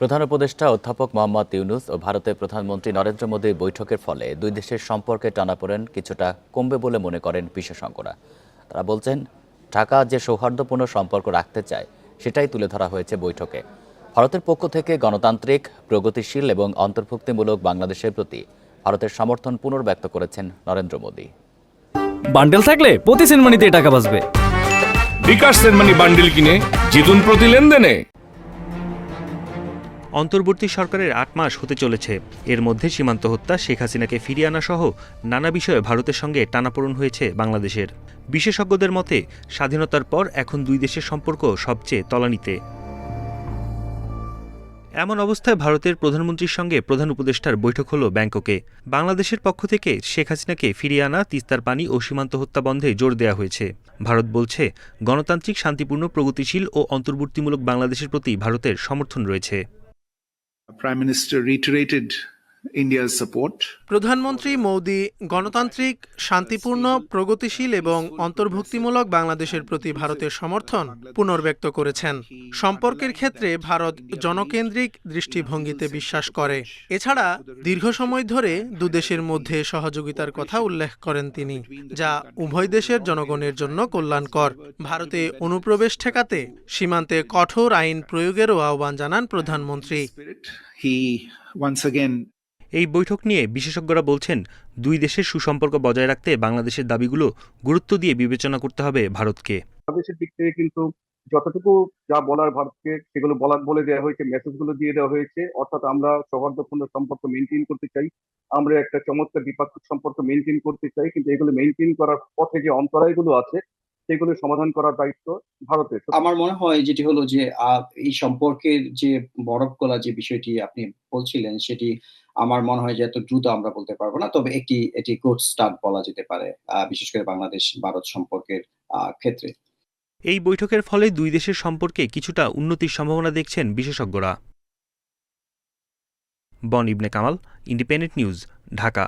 প্রধান উপদেষ্টা অধ্যাপক মোহাম্মদ ইউনুস ও ভারতের প্রধানমন্ত্রী নরেন্দ্র মোদীর বৈঠকের ফলে দুই দেশের সম্পর্কে টানাপোড়েন কিছুটা কমবে বলে মনে করেন বিশেষজ্ঞরা। তারা বলছেন ঢাকা যে সৌহার্দ্যপূর্ণ সম্পর্ক রাখতে চায় সেটাই তুলে ধরা হয়েছে বৈঠকে। ভারতের পক্ষ থেকে গণতান্ত্রিক প্রগতিশীল এবং অন্তর্ভুক্তিমূলক বাংলাদেশের প্রতি ভারতের সমর্থন পুনর্ব্যক্ত করেছেন নরেন্দ্র মোদী। বান্ডেল থাকলে প্রতি সেনমানিতে টাকা বাঁচবে। বিকাশ সেনমানি বান্ডিল কিনে জিতুন প্রতি লেনদেনে। অন্তর্বর্তী সরকারের আট মাস হতে চলেছে। এর মধ্যে সীমান্ত হত্যা, শেখ হাসিনাকে ফিরিয়ে আনা সহ নানা বিষয়ে ভারতের সঙ্গে টানাপোড়ন হয়েছে বাংলাদেশের। বিশেষজ্ঞদের মতে, স্বাধীনতার পর এখন দুই দেশের সম্পর্ক সবচেয়ে তলানিতে। এমন অবস্থায় ভারতের প্রধানমন্ত্রীর সঙ্গে প্রধান উপদেষ্টার বৈঠক হল ব্যাংককে। বাংলাদেশের পক্ষ থেকে শেখ হাসিনাকে ফিরিয়ে আনা, তিস্তার পানি ও সীমান্ত হত্যা বন্ধে জোর দেওয়া হয়েছে। ভারত বলছে, গণতান্ত্রিক, শান্তিপূর্ণ, প্রগতিশীল ও অন্তর্বর্তীমূলক বাংলাদেশের প্রতি ভারতের সমর্থন রয়েছে। Prime Minister reiterated প্রধানমন্ত্রী মোদি গণতান্ত্রিক শান্তিপূর্ণ প্রগতিশীল এবং অন্তর্ভুক্তিমূলক বাংলাদেশের প্রতি ভারতের সমর্থন পুনর্ব্যক্ত করেছেন। সম্পর্কের ক্ষেত্রে ভারত জনকেন্দ্রিক দৃষ্টিভঙ্গিতে বিশ্বাস করে। এছাড়া দীর্ঘ সময় ধরে দুদেশের মধ্যে সহযোগিতার কথা উল্লেখ করেন তিনি যা উভয় দেশের জনগণের জন্য কল্যাণকর। ভারতে অনুপ্রবেশ ঠেকাতে সীমান্তে কঠোর আইন প্রয়োগেরও আহ্বান জানান প্রধানমন্ত্রী. He once again এই বৈঠক নিয়ে বিশেষজ্ঞরা বলছেন দুই দেশের সুসম্পর্ক বজায় রাখতে বাংলাদেশের দাবিগুলো গুরুত্ব দিয়ে বিবেচনা করতে হবে ভারতকে। বাংলাদেশের দিক থেকে কিন্তু যতটুকু যা বলার ভারতকে সেগুলো বলার বলে দেওয়া হয়েছে মেসেজগুলো দিয়ে দেওয়া হয়েছে। অর্থাৎ আমরা সৌহার্দ্যপূর্ণ সম্পর্ক মেনটেন করতে চাই। আমরা একটা চমৎকার দ্বিপাক্ষিক সম্পর্ক মেনটেন করতে চাই কিন্তু এগুলো মেনটেন করার পথে যে অন্তরায়গুলো আছে সেগুলো সমাধান করার দায়িত্ব ভারতের। আমার মনে হয় যেটি হলো যে আহ, এই সম্পর্কের যে বরফ গলা যে বিষয়টি আপনি বলছিলেন সেটি আমার মনে হয় যে এত দ্রুত আমরা বলতে পারব না। তবে একটি এটি গুড স্টার্ট বলা যেতে পারে বিশেষ করে বাংলাদেশ, ভারত সম্পর্কের ক্ষেত্রে। এই বৈঠকের ফলে দুই দেশের সম্পর্কে কিছুটা উন্নতির সম্ভাবনা দেখছেন বিশেষজ্ঞরা। বন ইবনে কামাল, ইন্ডিপেন্ডেন্ট নিউজ, ঢাকা।